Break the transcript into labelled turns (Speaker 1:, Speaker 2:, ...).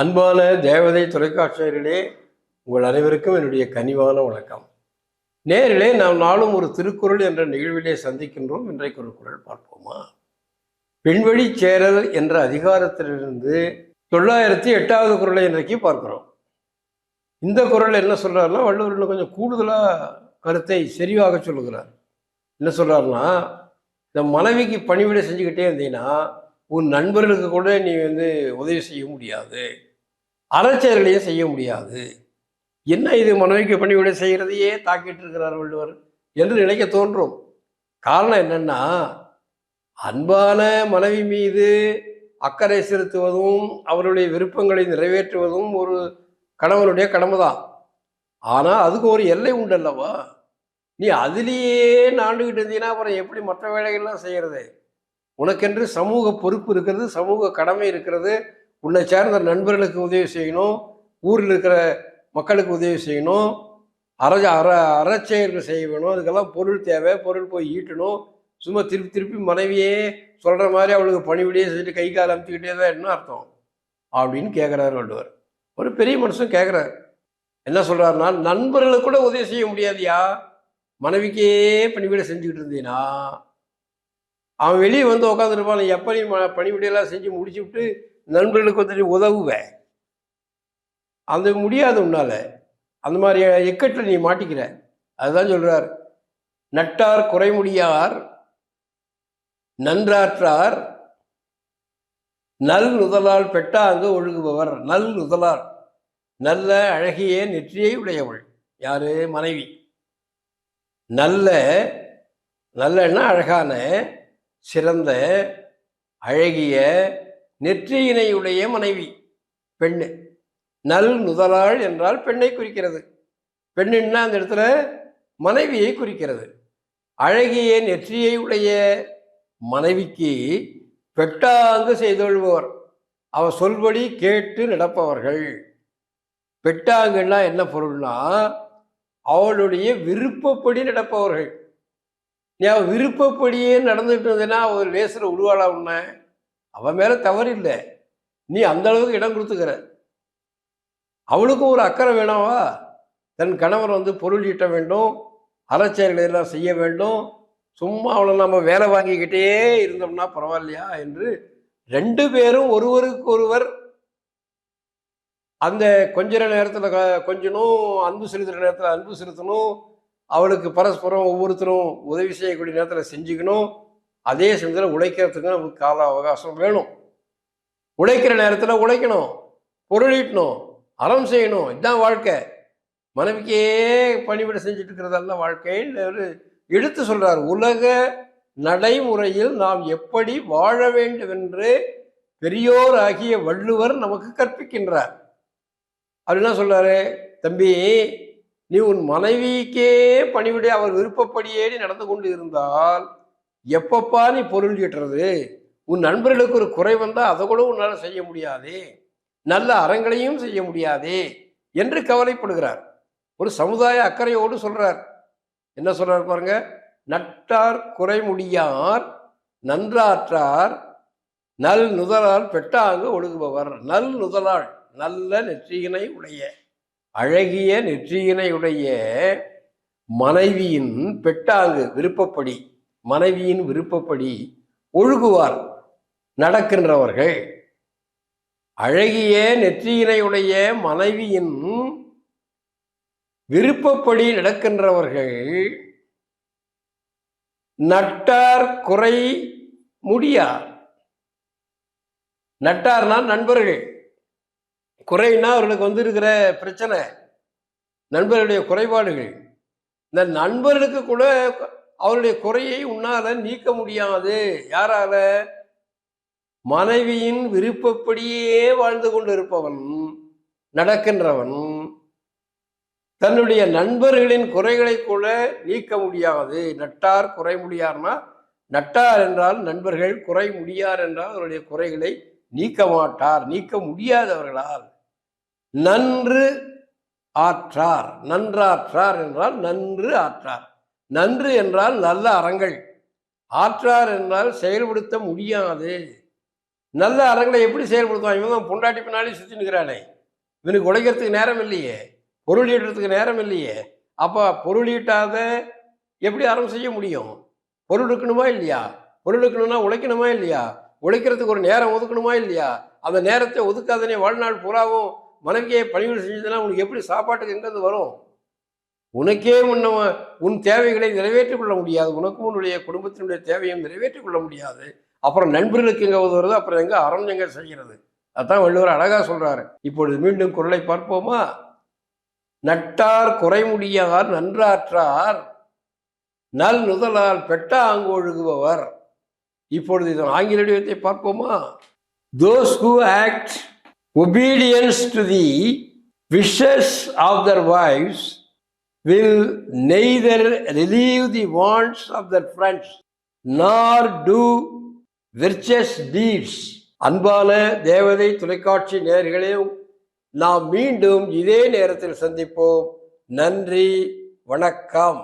Speaker 1: அன்பான தேவதை தொலைக்காட்சியர்களே உங்கள் அனைவருக்கும் என்னுடைய கனிவான வணக்கம். நேரிலே நாம் நாளும் ஒரு திருக்குறள் என்ற நிகழ்விலே சந்திக்கின்றோம். இன்றைக்கு ஒரு குறள் பார்ப்போமா? பெண்வழி சேரல் என்ற அதிகாரத்திலிருந்து தொள்ளாயிரத்தி எட்டாவது குறளை இன்றைக்கு பார்க்குறோம். இந்த குரல் என்ன சொல்றாருன்னா வள்ளுவர் கொஞ்சம் கூடுதலாக கருத்தை செறிவாக சொல்லுகிறார். என்ன சொல்கிறாருன்னா இந்த மனைவிக்கு பணிவிடை செஞ்சுக்கிட்டே இருந்தீங்கன்னா உன் நண்பர்களுக்கு கூட நீ வந்து உதவி செய்ய முடியாது. அறச்செயல்களையும் செய்ய முடியாது. என்ன இது மனைவிக்கு பணிவிடை செய்கிறதையே தாக்கிட்டு இருக்கிறார் வள்ளுவர் என்று நினைக்க தோன்றும். காரணம் என்னன்னா அன்பான மனைவி மீது அக்கறை செலுத்துவதும் அவருடைய விருப்பங்களை நிறைவேற்றுவதும் ஒரு கணவனுடைய கடமை தான் ஆனால் அதுக்கு ஒரு எல்லை உண்டல்லவா? நீ அதிலேயே நாண்டுகிட்டு இருந்தீங்கன்னா அப்புறம் எப்படி மற்ற வேலைகள்லாம் செய்கிறது உனக்கென்று சமூக பொறுப்பு இருக்கிறது சமூக கடமை இருக்கிறது உன்னை சேர்ந்த நண்பர்களுக்கு உதவி செய்யணும் ஊரில் இருக்கிற மக்களுக்கு உதவி செய்யணும் அற அற அறச்செயல்கள் செய்யணும் அதுக்கெல்லாம் பொருள் தேவை பொருள் போய் ஈட்டணும். சும்மா திருப்பி திருப்பி மனைவியே சொல்கிற மாதிரி அவளுக்கு பணிவிடையே செஞ்சுட்டு கை கால் அமுத்திக்கிட்டே தான் என்ன அர்த்தம்? அப்படின்னு கேட்குறாரு வள்ளுவர். ஒரு பெரிய மனுஷன் கேட்குறாரு என்ன சொல்கிறாருன்னா நண்பர்களுக்கு கூட உதவி செய்ய முடியாதியா? மனைவிக்கே பணிவிடை செஞ்சுக்கிட்டு இருந்தீனா? அவன் வெளியே வந்து உட்காந்துருப்பான் எப்போ நீ ம- பணிவிடையெல்லாம் செஞ்சு முடிச்சு விட்டு நண்பர்களுக்கு வந்து நீ உதவுவேன். அது முடியாது உன்னால. அந்த மாதிரி இக்கட்டில் நீ மாட்டிக்கிற. அதுதான் சொல்றார். நட்டார் குறைமுடியார் நன்றாற்றார் நல் நுதலால் பெட்டாங்கு ஒழுகுபவர் நல் நுதலால் நல்ல அழகிய நெற்றியை உடையவள். யாரு? மனைவி. நல்ல நல்லன்னா அழகான சிறந்த அழகிய நெற்றியினையுடைய மனைவி பெண்ணு. நல் நுதலாள் என்றால் பெண்ணை குறிக்கிறது. பெண்ணுன்னா அந்த இடத்துல மனைவியை குறிக்கிறது. அழகிய நெற்றியை உடைய மனைவிக்கு பெட்டாங்கு செய்தொள்பவர் அவ சொல்படி கேட்டு நடப்பவர்கள். பெட்டாங்குன்னா என்ன பொருள்னா அவளுடைய விருப்பப்படி நடப்பவர்கள். நீ அவள் விருப்பப்படியே நடந்துட்டு இருந்தேன்னா அவர் லேசில் உருவாளா உன்ன? அவன் மேல தவறு இல்லை. நீ அந்த அளவுக்கு இடம் கொடுத்துக்கிற. அவளுக்கும் ஒரு அக்கறை வேணாவா தன் கணவர் வந்து பொருள் ஈட்ட வேண்டும் அறச்செயல்களை எல்லாம் செய்ய வேண்டும். சும்மா அவளை நம்ம வேலை வாங்கிக்கிட்டே இருந்தோம்னா பரவாயில்லையா என்று ரெண்டு பேரும் ஒருவருக்கு ஒருவர் அந்த கொஞ்ச நேரத்தில் கொஞ்சணும் அன்பு செலுத்துகிற நேரத்தில் அன்பு செலுத்தணும். அவளுக்கு பரஸ்பரம் ஒவ்வொருத்தரும் உதவி செய்யக்கூடிய நேரத்தில் செஞ்சுக்கணும். அதே சமயத்தில் உழைக்கிறதுக்கு நமக்கு கால அவகாசம் வேணும். உழைக்கிற நேரத்தில் உழைக்கணும் பொருளீட்டணும். அறம் செய்யணும். இதுதான் வாழ்க்கை. மனைவிக்கே பணிவிடை செஞ்சுட்டு இருக்கிறதெல்லாம் வாழ்க்கைன்னு எடுத்து சொல்றார். உலக நடைமுறையில் நாம் எப்படி வாழ வேண்டும் என்று பெரியோர் ஆகிய வள்ளுவர் நமக்கு கற்பிக்கின்றார். அப்படின்னா என்ன சொல்றாரு? தம்பி நீ உன் மனைவிக்கே பணிவிட அவர் விருப்பப்படியே நடந்து கொண்டு இருந்தால் எப்பப்பா நீ பொருள் ஈட்டுறது? உன் நண்பர்களுக்கு ஒரு குறை வந்தால் அதை கூட உன்னால் செய்ய முடியாதே. நல்ல அறங்களையும் செய்ய முடியாதே என்று கவலைப்படுகிறார். ஒரு சமுதாய அக்கறையோடு சொல்றார். என்ன சொல்றார் பாருங்க? நட்டார் குறைமுடியார் நன்றாற்றார் நல் நுதலால் பெட்டாங்கு ஒழுகுபவர். நல் நுதலாள் நல்ல நெற்றியினை உடைய அழகிய நெற்றியினை உடைய மனைவியின் பெட்டாங்கு விருப்பப்படி மனைவியின் விருப்பப்படி ஒழுகுவார் நடக்கின்றவர்கள். அழகிய நெற்றியினையுடைய மனைவியின் விருப்பப்படி நடக்கின்றவர்கள். நட்டார் குறை முடியார். நட்டார்னா நண்பர்கள். குறைனா அவர்களுக்கு வந்து இருக்கிற பிரச்சனை. நண்பர்களுடைய குறைபாடுகள். இந்த நண்பர்களுக்கு கூட அவருடைய குறையை உன்னால நீக்க முடியாது. யாரால? மனைவியின் விருப்பப்படியே வாழ்ந்து கொண்டிருப்பவன் நடக்கின்றவன் தன்னுடைய நண்பர்களின் குறைகளை கூட நீக்க முடியாது. நட்டார் குறை முடியார்னா நட்டார் என்றால் நண்பர்கள் குறை முடியார் என்றால் அவருடைய குறைகளை நீக்க மாட்டார். நீக்க முடியாதவர்களால் நன்று ஆற்றார். நன்றாற்றார் என்றால் நன்று ஆற்றார். நன்று என்றால் நல்ல அறங்கள். ஆற்றார் என்றால் செயல்படுத்த முடியாது. நல்ல அறங்களை எப்படி செயல்படுத்துவான் இவன் தான் பொண்டாட்டி பின்னாலே சுற்றி நிற்கிறானே இவனுக்கு உழைக்கிறதுக்கு நேரம் இல்லையே. பொருள் ஈட்டுறதுக்கு நேரம் இல்லையே. அப்போ பொருள் ஈட்டாத எப்படி அறம் செய்ய முடியும்? பொருள் இருக்கணுமா இல்லையா? பொருள் இருக்கணும்னா உழைக்கணுமா இல்லையா? உழைக்கிறதுக்கு ஒரு நேரம் ஒதுக்கணுமா இல்லையா? அந்த நேரத்தை ஒதுக்காதனே வாழ்நாள் பூராவும் மனைவியை பணிகள் செஞ்சதுன்னா உனக்கு எப்படி சாப்பாட்டுக்கு எங்கேருந்து வரும்? உனக்கே உன்ன உன் தேவைகளை நிறைவேற்றிக் கொள்ள முடியாது. உனக்கும் உன்னுடைய குடும்பத்தினுடைய தேவையும் நிறைவேற்றிக் கொள்ள முடியாது. அப்புறம் நண்பர்களுக்கு எங்கே உதவுறது? அப்புறம் எங்கே அறம் எங்கே செய்கிறது? அதான் வள்ளுவர் அழகா சொல்றாரு. இப்பொழுது மீண்டும் குரலை பார்ப்போமா? நட்டார் குறை முடியார் நன்றாற்றார் நல் நுதலால் பெட்டாங்கொழுகுபவர் இப்பொழுது இதன் ஆங்கில வடிவத்தை பார்ப்போமா? Those who act obedience to the wishes of their wives will neither relieve the wants of their friends nor do virtuous deeds அன்பான தேவதை தொலைக்காட்சி நேயர்களே நாம் மீண்டும் இதே நேரத்தில் சந்திப்போம் நன்றி வணக்கம்